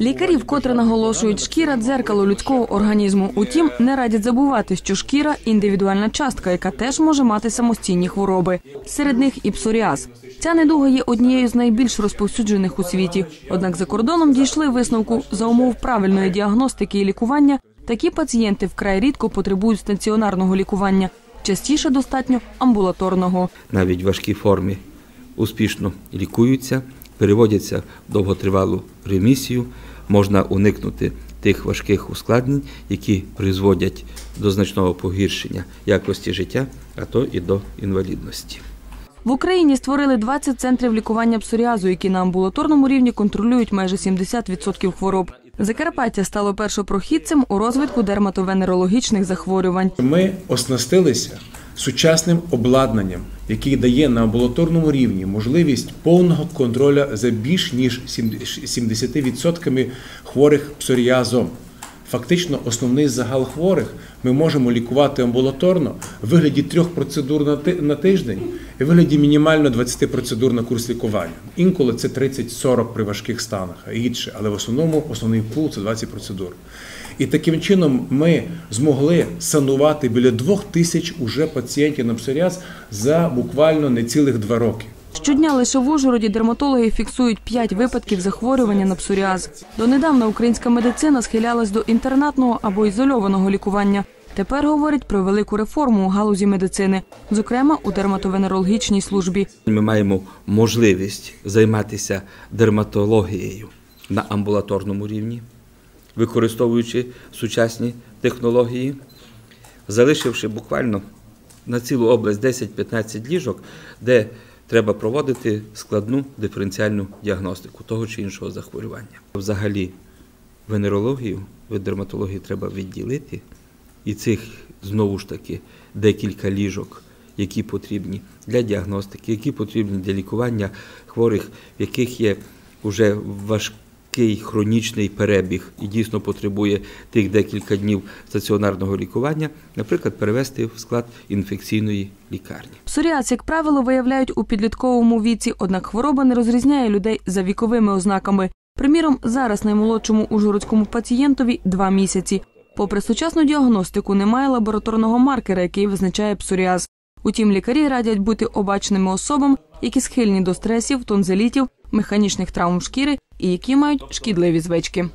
Лікарі вкотре наголошують, шкіра дзеркало людського організму. Утім, не радять забувати, що шкіра індивідуальна частка, яка теж може мати самостійні хвороби. Серед них і псоріаз. Ця недуга є однією з найбільш розповсюджених у світі. Однак за кордоном дійшли висновку за умов правильної діагностики і лікування. Такі пацієнти вкрай рідко потребують стаціонарного лікування. Частіше достатньо амбулаторного. навіть важкі форми успішно лікуються, переводяться в довготривалу ремісію, можна уникнути тих важких ускладнень, які призводять до значного погіршення якості життя, а то і до інвалідності. В Україні створили 20 центрів лікування псоріазу, які на амбулаторному рівні контролюють майже 70% хвороб. Закарпаття стало першопрохідцем у розвитку дерматовенерологічних захворювань. Ми оснастилися сучасним обладнанням, який дає на амбулаторному рівні можливість повного контролю за більш ніж 70% хворих псоріазом. Фактично, основний загал хворих ми можемо лікувати амбулаторно в вигляді трьох процедур на ти- на тиждень і в вигляді мінімально 20 процедур на курс лікування. Інколи це 30-40 при важких станах, а гідше, але в основному основний пул це 20 процедур. І таким чином ми змогли санувати біля двох тисяч уже пацієнтів на псоріаз за буквально не цілих два роки. Щодня лише в Ужгороді дерматологи фіксують 5 випадків захворювання на псоріаз. Донедавна українська медицина схилялась до інтернатного або ізольованого лікування. Тепер говорять про велику реформу у галузі медицини, зокрема у дерматовенерологічній службі. Ми маємо можливість займатися дерматологією на амбулаторному рівні, використовуючи сучасні технології, залишивши буквально на цілу область 10-15 ліжок, де треба проводити складну диференціальну діагностику того чи іншого захворювання. Взагалі, венерологію від дерматології треба відділити, і цих знову ж таки декілька ліжок, які потрібні для діагностики, які потрібні для лікування хворих, в яких є вже важкий хронічний перебіг і дійсно потребує тих декілька днів стаціонарного лікування, наприклад, перевести в склад інфекційної лікарні. Псоріаз, як правило, виявляють у підлітковому віці, однак хвороба не розрізняє людей за віковими ознаками. Приміром, зараз наймолодшому ужгородському пацієнтові два місяці. Попри сучасну діагностику, немає лабораторного маркера, який визначає псоріаз. Утім, лікарі радять бути обачними особам, які схильні до стресів, тонзилітів, механічних травм шкіри і які мають шкідливі звички.